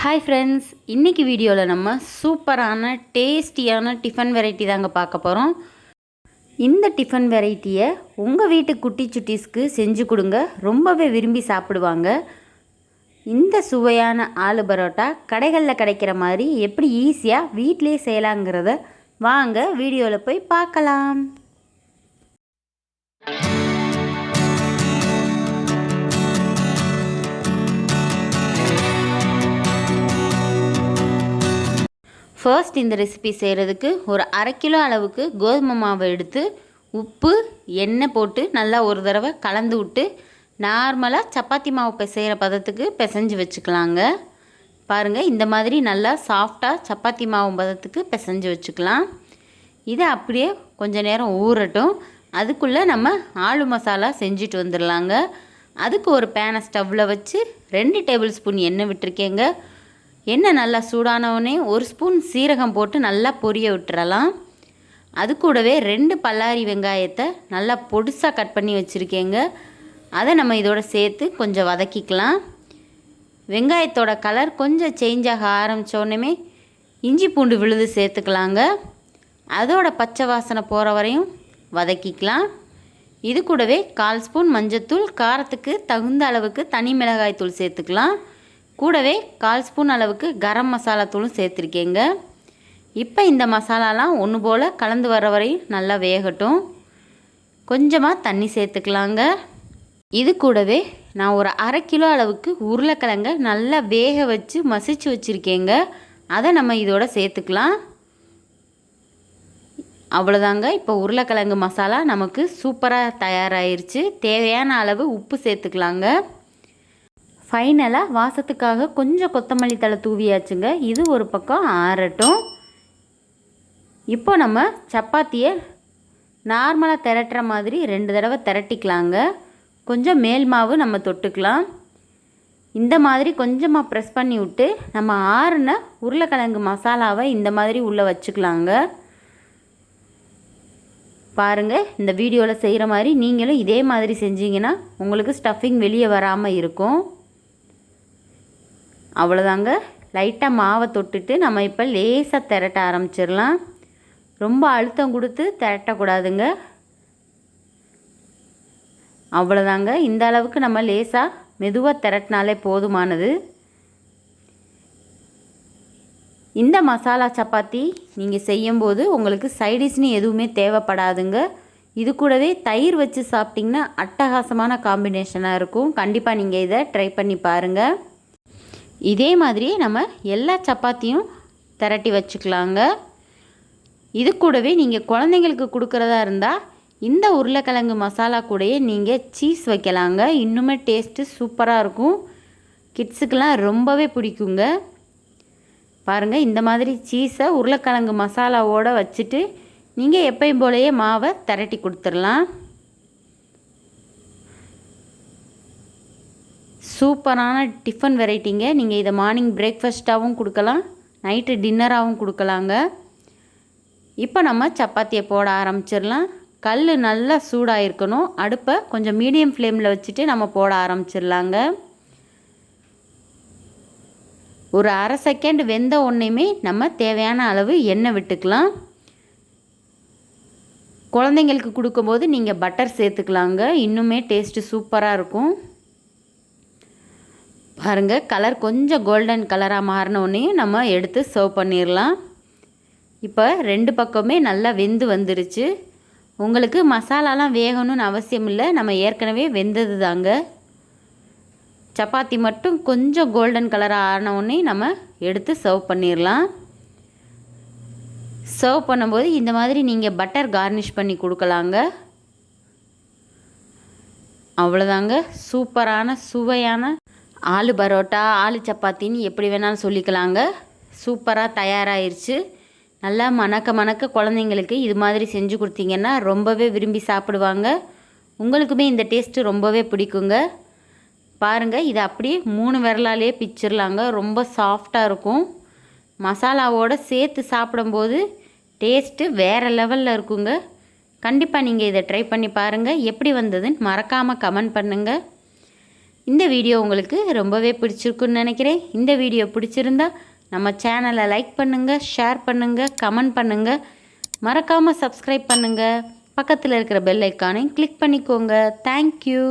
Hi friends இன்றைக்கி வீடியோவில் நம்ம சூப்பரான டேஸ்டியான டிஃபன் வெரைட்டி தாங்க பார்க்க போகிறோம் இந்த டிஃபன் வெரைட்டியை உங்கள் வீட்டு குட்டி சுட்டீஸ்க்கு செஞ்சு கொடுங்க. ரொம்பவே விரும்பி சாப்பிடுவாங்க. இந்த சுவையான ஆலு பரோட்டா கடைகளில் கிடைக்கிற மாதிரி எப்படி ஈஸியாக வீட்டிலே செய்யலாங்கிறத வாங்க வீடியோவில் போய் பார்க்கலாம். ஃபர்ஸ்ட் இந்த ரெசிபி செய்கிறதுக்கு ஒரு அரை கிலோ அளவுக்கு கோதுமை மாவை எடுத்து உப்பு எண்ணெய் போட்டு நல்லா ஒரு தடவை கலந்து விட்டு நார்மலாக சப்பாத்தி மாவு பிசைகிற பதத்துக்கு பிசைஞ்சு வச்சுக்கலாங்க. பாருங்கள் இந்த மாதிரி நல்லா சாஃப்டாக சப்பாத்தி மாவு பதத்துக்கு பிசைஞ்சு வச்சுக்கலாம். இதை அப்படியே கொஞ்ச நேரம் ஊறட்டும். அதுக்குள்ளே நம்ம ஆலு மசாலா செஞ்சுட்டு வந்துடலாங்க. அதுக்கு ஒரு பேனை ஸ்டவ்வில் வச்சு ரெண்டு டேபிள் ஸ்பூன் எண்ணெய் விட்டுருக்கேங்க. எண்ணெய் நல்லா சூடானவுடனே ஒரு ஸ்பூன் சீரகம் போட்டு நல்லா பொரிய விட்டுறலாம். அது கூடவே ரெண்டு பல்லாரி வெங்காயத்தை நல்லா பொடிசாக கட் பண்ணி வச்சுருக்கேங்க. அதை நம்ம இதோட சேர்த்து கொஞ்சம் வதக்கிக்கலாம். வெங்காயத்தோட கலர் கொஞ்சம் சேஞ்ச் ஆக ஆரம்பித்தோடனே இஞ்சி பூண்டு விழுது சேர்த்துக்கலாங்க. அதோட பச்சை வாசனை போகிற வரையும் வதக்கிக்கலாம். இது கூடவே கால் ஸ்பூன் மஞ்சத்தூள் காரத்துக்கு தகுந்த அளவுக்கு தனி மிளகாய் தூள் சேர்த்துக்கலாம். கூடவே கால் ஸ்பூன் அளவுக்கு கரம் மசாலா தூளும் சேர்த்துருக்கேங்க. இப்போ இந்த மசாலாலாம் ஒன்று போல் கலந்து வர வரையும் நல்லா வேகட்டும். கொஞ்சமாக தண்ணி சேர்த்துக்கலாங்க. இது கூடவே நான் ஒரு அரை கிலோ அளவுக்கு உருளைக்கிழங்க நல்லா வேக வச்சு மசிச்சு வச்சுருக்கேங்க. அதை நம்ம இதோட சேர்த்துக்கலாம். அவ்வளோதாங்க. இப்போ உருளைக்கிழங்கு மசாலா நமக்கு சூப்பராக தயாராகிருச்சு தேவையான அளவு உப்பு சேர்த்துக்கலாங்க. ஃபைனலாக வாசத்துக்காக கொஞ்சம் கொத்தமல்லி தழை தூவியாச்சுங்க. இது ஒரு பக்கம் ஆறட்டும். இப்போ நம்ம சப்பாத்தியை நார்மலாக திரட்டுற மாதிரி ரெண்டு தடவை திரட்டிக்கலாங்க. கொஞ்சம் மேல் மாவு நம்ம தொட்டுக்கலாம். இந்த மாதிரி கொஞ்சமாக ப்ரெஸ் பண்ணி விட்டு நம்ம ஆறுன உருளைக்கிழங்கு மசாலாவை இந்த மாதிரி உள்ளே வச்சுக்கலாங்க. பாருங்கள் இந்த வீடியோவில் செய்கிற மாதிரி நீங்களும் இதே மாதிரி செஞ்சீங்கன்னா உங்களுக்கு ஸ்டஃபிங் வெளியே வராமல் இருக்கும். அவ்வளோதாங்க லைட்டாக மாவை தொட்டுட்டு நம்ம இப்போ லேசாக திரட்ட ஆரம்பிச்சிடலாம். ரொம்ப அழுத்தம் கொடுத்து திரட்டக்கூடாதுங்க. அவ்வளோதாங்க இந்த அளவுக்கு நம்ம லேசாக மெதுவாக திரட்டினாலே போதுமானது. இந்த மசாலா சப்பாத்தி நீங்கள் செய்யும்போது உங்களுக்கு சைடிஷ்னு எதுவுமே தேவைப்படாதுங்க. இது கூடவே தயிர் வச்சு சாப்பிட்டிங்கன்னா அட்டகாசமான காம்பினேஷனாக இருக்கும். கண்டிப்பாக நீங்கள் இதை ட்ரை பண்ணி பாருங்கள் இதே மாதிரி நம்ம எல்லா சப்பாத்தியும் திரட்டி வச்சுக்கலாங்க. இது கூடவே நீங்கள் குழந்தைங்களுக்கு கொடுக்குறதா இருந்தால் இந்த உருளைக்கிழங்கு மசாலா கூடயே நீங்கள் சீஸ் வைக்கலாங்க. இன்னுமே டேஸ்ட்டு சூப்பராக இருக்கும். கிட்ஸுக்கெலாம் ரொம்பவே பிடிக்குங்க. பாருங்கள் இந்த மாதிரி சீஸை உருளைக்கிழங்கு மசாலாவோடு வச்சுட்டு நீங்கள் எப்பயும் போலயே மாவை திரட்டி கொடுத்துடலாம். சூப்பரான டிஃபன் வெரைட்டிங்க. நீங்கள் இதை மார்னிங் பிரேக்ஃபாஸ்ட்டாகவும் கொடுக்கலாம் நைட்டு டின்னராகவும் கொடுக்கலாங்க. இப்போ நம்ம சப்பாத்தியை போட ஆரம்பிச்சிடலாம். கல் நல்லா சூடாக இருக்கணும் அடுப்பை கொஞ்சம் மீடியம் ஃப்ளேமில் வச்சுட்டு நம்ம போட ஆரம்பிச்சிடலாங்க. ஒரு அரை செகண்ட் வெந்த ஒன்றையுமே நம்ம தேவையான அளவு எண்ணெய் விட்டுக்கலாம். குழந்தைங்களுக்கு கொடுக்கும்போது நீங்கள் பட்டர் சேர்த்துக்கலாங்க. இன்னுமே டேஸ்ட்டு சூப்பராக இருக்கும். பாருங்கள் கலர் கொஞ்சம் கோல்டன் கலராக மாறினோடனையும் நம்ம எடுத்து சர்வ் பண்ணிடலாம் இப்போ ரெண்டு பக்கமே நல்லா வெந்து வந்துருச்சு. உங்களுக்கு மசாலாலாம் வேகணும்னு அவசியம் இல்லை நம்ம ஏற்கனவே வெந்தது தாங்க சப்பாத்தி மட்டும் கொஞ்சம் கோல்டன் கலராக ஆனவுடனே நம்ம எடுத்து சர்வ் பண்ணிடலாம் சர்வ் பண்ணும்போது இந்த மாதிரி நீங்கள் பட்டர் கார்னிஷ் பண்ணி கொடுக்கலாங்க. அவ்வளோதாங்க சூப்பரான சுவையான ஆலு பரோட்டா ஆலு சப்பாத்தின்னு எப்படி வேணாலும் சொல்லிக்கலாங்க. சூப்பராக தயாராகிருச்சு நல்லா மணக்க மணக்க குழந்தைங்களுக்கு இது மாதிரி செஞ்சு கொடுத்தீங்கன்னா ரொம்பவே விரும்பி சாப்பிடுவாங்க. உங்களுக்குமே இந்த டேஸ்ட்டு ரொம்பவே பிடிக்குங்க. பாருங்கள் இதை அப்படியே மூணு விரலாலே பிச்சிடலாங்க ரொம்ப சாஃப்டாக இருக்கும். மசாலாவோடு சேர்த்து சாப்பிடும்போது டேஸ்ட்டு வேறு லெவலில் இருக்குங்க. கண்டிப்பாக நீங்கள் இதை ட்ரை பண்ணி பாருங்கள் எப்படி வந்ததுன்னு மறக்காமல் கமெண்ட் பண்ணுங்கள் இந்த வீடியோ உங்களுக்கு ரொம்பவே பிடிச்சிருக்குன்னு நினைக்கிறேன். இந்த வீடியோ பிடிச்சிருந்தா நம்ம சேனலை லைக் பண்ணுங்கள் ஷேர் பண்ணுங்கள் கமெண்ட் பண்ணுங்கள் மறக்காமல் சப்ஸ்கிரைப் பண்ணுங்கள் பக்கத்தில் இருக்கிற பெல் ஐக்கானையும் கிளிக் பண்ணிக்கோங்க. தேங்க்யூ